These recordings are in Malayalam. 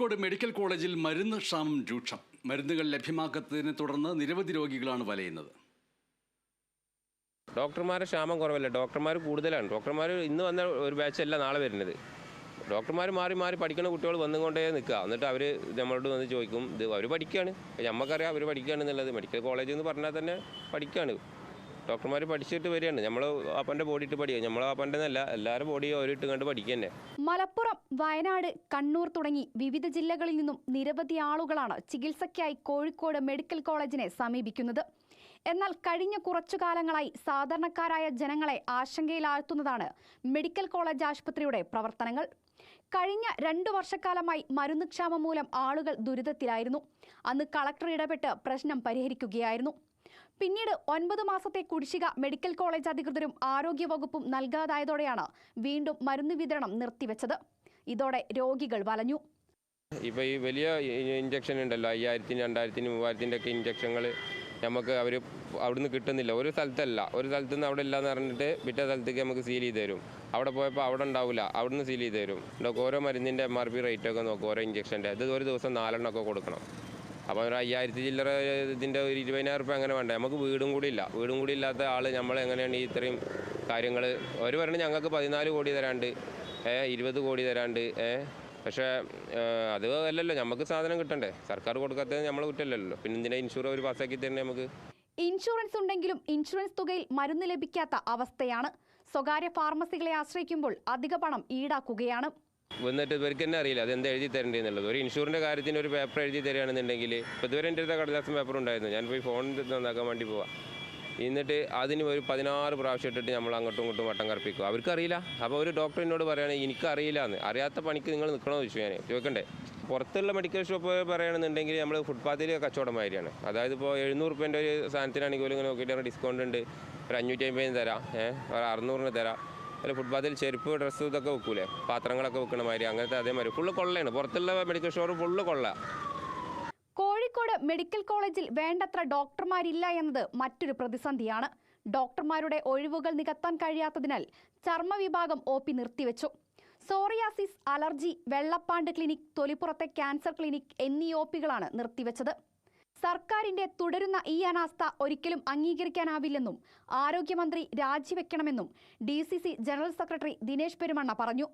കോഴിക്കോട് മെഡിക്കൽ കോളേജിൽ മരുന്ന് ക്ഷാമം രൂക്ഷം. മരുന്നുകൾ ലഭ്യമാക്കാത്തതിനെ തുടർന്ന് നിരവധി രോഗികളാണ് വലയുന്നത്. ഡോക്ടർമാരെ ക്ഷാമം കുറവല്ല? ഡോക്ടർമാർ കൂടുതലാണ്. ഡോക്ടർമാർ ഇന്ന് വന്ന ഒരു ബാച്ച് അല്ല നാളെ വരുന്നത്. ഡോക്ടർമാർ മാറി മാറി പഠിക്കുന്ന കുട്ടികൾ വന്നുകൊണ്ടേ നിൽക്കുക. എന്നിട്ട് അവർ നമ്മളോട് വന്ന് ചോദിക്കും ഇത് അവർ പഠിക്കുകയാണ് നമുക്കറിയാം അവർ പഠിക്കുകയാണെന്നുള്ളത് മെഡിക്കൽ കോളേജ് എന്ന് പറഞ്ഞാൽ തന്നെ പഠിക്കുകയാണ് ഡോക്ടർമാർ പഠിച്ചിട്ട് വരികയാണ്. നമ്മൾ അപ്പന്റെ ബോഡി ഇട്ട് പഠിക്കുക നമ്മൾ അപ്പന്റെ എന്നല്ല എല്ലാവരും ബോഡി ഓരോട്ട് കണ്ട് പഠിക്കുക തന്നെ. മലപ്പുറം വയനാട് കണ്ണൂർ തുടങ്ങി വിവിധ ജില്ലകളിൽ നിന്നും നിരവധി ആളുകളാണ് ചികിത്സയ്ക്കായി കോഴിക്കോട് മെഡിക്കൽ കോളേജിനെ സമീപിക്കുന്നത്. എന്നാൽ കഴിഞ്ഞ കുറച്ചു കാലങ്ങളായി സാധാരണക്കാരായ ജനങ്ങളെ ആശങ്കയിലാഴ്ത്തുന്നതാണ് മെഡിക്കൽ കോളേജ് ആശുപത്രിയുടെ പ്രവർത്തനങ്ങൾ. കഴിഞ്ഞ രണ്ടു വർഷക്കാലമായി മരുന്ന് ക്ഷാമം മൂലം ആളുകൾ ദുരിതത്തിലായിരുന്നു. അന്ന് കളക്ടർ ഇടപെട്ട് പ്രശ്നം പരിഹരിക്കുകയായിരുന്നു. പിന്നീട് ഒൻപത് മാസത്തെ കുടിശ്ശിക മെഡിക്കൽ കോളേജ് അധികൃതരും ആരോഗ്യവകുപ്പും നൽകാതായതോടെയാണ് വീണ്ടും മരുന്ന് വിതരണം നിർത്തിവെച്ചത്. ഇതോടെ രോഗികൾ വലഞ്ഞു. ഇപ്പോൾ ഈ വലിയ ഇഞ്ചക്ഷൻ ഉണ്ടല്ലോ അയ്യായിരത്തിന് രണ്ടായിരത്തിന് മൂവായിരത്തിന്റെ ഒക്കെ ഇഞ്ചക്ഷനുകൾ നമുക്ക് അവർ അവിടുന്ന് കിട്ടുന്നില്ല. ഒരു സ്ഥലത്തല്ല. ഒരു സ്ഥലത്ത് നിന്ന് അവിടെ ഇല്ലാന്ന് പറഞ്ഞിട്ട് പിറ്റേ സ്ഥലത്തേക്ക് നമുക്ക് സീൽ ചെയ്ത് തരും. അവിടെ പോയപ്പോൾ അവിടെ ഉണ്ടാവില്ല അവിടുന്ന് സീൽ ചെയ്ത് തരും. ഓരോ മരുന്നിന്റെ എം ആർ പി റേറ്റ് ഒക്കെ നോക്കും ഓരോ ഇഞ്ചക്ഷന്റെ അത് ഒരു ദിവസം നാലെണ്ണം ഒക്കെ കൊടുക്കണം. അപ്പോൾ ഒരു അയ്യായിരത്തി ചില്ലറ ഇതിന്റെ ഒരു ഇരുപതിനായിരം റുപ്യ അങ്ങനെ വേണ്ട? നമുക്ക് വീടും കൂടി ഇല്ല. വീടും കൂടി ഇല്ലാത്ത ആൾ നമ്മളെങ്ങനെയാണ് ഇത്രയും കാര്യങ്ങൾ ഒരു പറഞ്ഞ് ഞങ്ങൾക്ക് പതിനാല് കോടി തരാണ്ട്. ഇരുപത് കോടി തരാണ്ട്. പക്ഷേ അത് അല്ലല്ലോ. നമുക്ക് സാധനം കിട്ടണ്ടേ? സർക്കാർ കൊടുക്കാത്തത് നമ്മൾ കുറ്റമല്ലല്ലോ. പിന്നെ എന്തിനാ ഇൻഷുർ ഒരു പാസ്സാക്കി തരണേ നമുക്ക്. ഇൻഷുറൻസ് ഉണ്ടെങ്കിലും ഇൻഷുറൻസ് തുകയിൽ മരുന്ന് ലഭിക്കാത്ത അവസ്ഥയാണ്. സ്വകാര്യ ഫാർമസികളെ ആശ്രയിക്കുമ്പോൾ അധിക പണം ഈടാക്കുകയാണ്. വന്നിട്ട് ഇവർക്ക് തന്നെ അറിയില്ല. അത് എന്താ എഴുതി തരേണ്ടതെന്നുള്ളത്. ഒരു ഇൻഷുറിന്റെ കാര്യത്തിന് ഒരു പേപ്പർ എഴുതി തരികയാണെന്നുണ്ടെങ്കിൽ ഇപ്പോൾ ഇതുവരെ എന്റെ അടുത്ത കടലാസം പേപ്പർ ഉണ്ടായിരുന്നു. ഞാൻ പോയി ഫോണിൽ നന്നാക്കാൻ വേണ്ടി പോവാം. എന്നിട്ട് അതിന് ഒരു പതിനാറ് പ്രാവശ്യം ഇട്ടിട്ട് നമ്മൾ അങ്ങോട്ടും ഇങ്ങോട്ടും വട്ടം കറപ്പിക്കും. അവർക്കറിയില്ല അപ്പോൾ ഒരു ഡോക്ടർ എന്നോട് പറയുകയാണെങ്കിൽ എനിക്കറിയില്ല എന്ന് അറിയാത്ത പണിക്ക് നിങ്ങൾ നിൽക്കണമെന്ന് ചോദിച്ചു ഞാൻ ചോദിക്കണ്ടേ? പുറത്തുള്ള മെഡിക്കൽ ഷോപ്പ് പറയുകയാണെന്നുണ്ടെങ്കിൽ നമ്മൾ ഫുട്പാത്തിൽ കച്ചവടം മാതിരിയാണ്. അതായത് ഇപ്പോൾ എഴുന്നൂറ് റുപ്യന്റെ ഒരു സാധനത്തിനാണെങ്കിൽ ഇങ്ങനെ നോക്കിയിട്ട് ഡിസ്കൗണ്ട് ഉണ്ട്. ഒരു അഞ്ഞൂറ്റി അമ്പതിന് തരാം. ഏഹ് ഒരു അറുന്നൂറിന് തരാം. അല്ല ഫുട്പാത്തിൽ ചെരുപ്പ് ഡ്രസ്സ് ഇതൊക്കെ വെക്കൂലേ? പാത്രങ്ങളൊക്കെ വെക്കുന്ന മാതിരി. അങ്ങനത്തെ അതേമാതിരി ഫുള്ള് കൊള്ളയാണ്. പുറത്തുള്ള മെഡിക്കൽ സ്റ്റോർ ഫുള്ള് കൊള്ള. കോഴിക്കോട് മെഡിക്കൽ കോളേജിൽ വേണ്ടത്ര ഡോക്ടർമാരില്ല എന്നത് മറ്റൊരു പ്രതിസന്ധിയാണ്. ഡോക്ടർമാരുടെ ഒഴിവുകൾ നികത്താൻ കഴിയാത്തതിനാൽ ചർമ്മ വിഭാഗം ഒ പി നിർത്തിവെച്ചു. സോറിയാസിസ് അലർജി വെള്ളപ്പാണ്ട് ക്ലിനിക് തൊലിപ്പുറത്തെ ക്യാൻസർ ക്ലിനിക് എന്നീ ഒ പികളാണ് നിർത്തിവെച്ചത്. സർക്കാരിന്റെ തുടരുന്ന ഈ അനാസ്ഥ ഒരിക്കലും അംഗീകരിക്കാനാവില്ലെന്നും ആരോഗ്യമന്ത്രി രാജിവെക്കണമെന്നും D general secretary Dinesh Perumanna പറഞ്ഞു.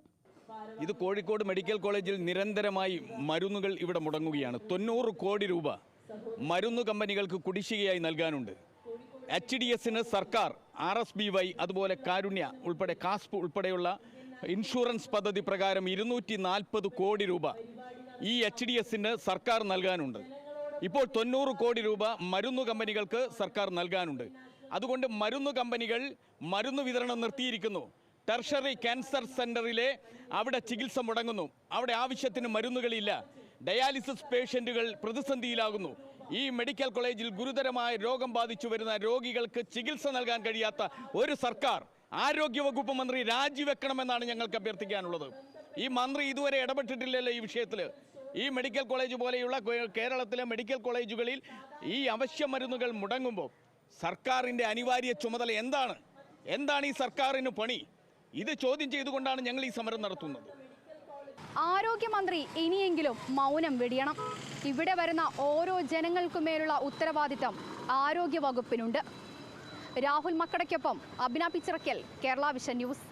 ഇത് കോഴിക്കോട് മെഡിക്കൽ കോളേജിൽ നിരന്തരമായി മരുന്നുകൾ ഇവിടെ മുടങ്ങുകയാണ്. തൊണ്ണൂറ് കോടി രൂപ മരുന്ന് കമ്പനികൾക്ക് കുടിശ്ശികയായി നൽകാനുണ്ട്. എച്ച് ഡി എസിന് സർക്കാർ ആർ എസ് ബി വൈ അതുപോലെ കാരുണ്യ ഉൾപ്പെടെ കാസ്പ് ഉൾപ്പെടെയുള്ള ഇൻഷുറൻസ് പദ്ധതി പ്രകാരം ഇരുന്നൂറ്റി നാൽപ്പത് കോടി രൂപ ഈ എച്ച് ഡി എസിന് സർക്കാർ നൽകാനുണ്ട്. ഇപ്പോൾ തൊണ്ണൂറ് കോടി രൂപ മരുന്ന് കമ്പനികൾക്ക് സർക്കാർ നൽകാനുണ്ട്. അതുകൊണ്ട് മരുന്ന് കമ്പനികൾ മരുന്ന് വിതരണം നിർത്തിയിരിക്കുന്നു. ടെർഷറി ക്യാൻസർ സെന്ററിലെ അവിടെ ചികിത്സ മുടങ്ങുന്നു. അവിടെ ആവശ്യത്തിന് മരുന്നുകളില്ല. ഡയാലിസിസ് പേഷ്യന്റുകൾ പ്രതിസന്ധിയിലാകുന്നു. ഈ മെഡിക്കൽ കോളേജിൽ ഗുരുതരമായ രോഗം ബാധിച്ചു വരുന്ന രോഗികൾക്ക് ചികിത്സ നൽകാൻ കഴിയാത്ത ഒരു സർക്കാർ ആരോഗ്യവകുപ്പ് മന്ത്രി രാജിവെക്കണമെന്നാണ് ഞങ്ങൾക്ക് അഭ്യർത്ഥിക്കാനുള്ളത്. ഈ മന്ത്രി ഇതുവരെ ഇടപെട്ടിട്ടില്ലല്ലോ ഈ വിഷയത്തിൽ ഈ മെഡിക്കൽ കോളേജ് പോലെയുള്ള കേരളത്തിലെ മെഡിക്കൽ കോളേജുകളിൽ ഈ അവശ്യ മരുന്നുകൾ മുടങ്ങുമ്പോൾ സർക്കാരിന്റെ അനിവാര്യ ചുമതല എന്താണ്? എന്താണ് ഈ സർക്കാരിന് പണി? ഇത് ചോദ്യം ചെയ്തുകൊണ്ടാണ് ഞങ്ങൾ ഈ സമരം നടത്തുന്നത്. ആരോഗ്യമന്ത്രി ഇനിയെങ്കിലും മൗനം വെടിയണം. ഇവിടെ വരുന്ന ഓരോ ജനങ്ങൾക്കുമേലുള്ള ഉത്തരവാദിത്തം ആരോഗ്യവകുപ്പിനുണ്ട്. രാഹുൽ മക്കടയ്ക്കൊപ്പം അഭിന പിച്ചിറക്കൽ കേരള വിഷൻ ന്യൂസ്.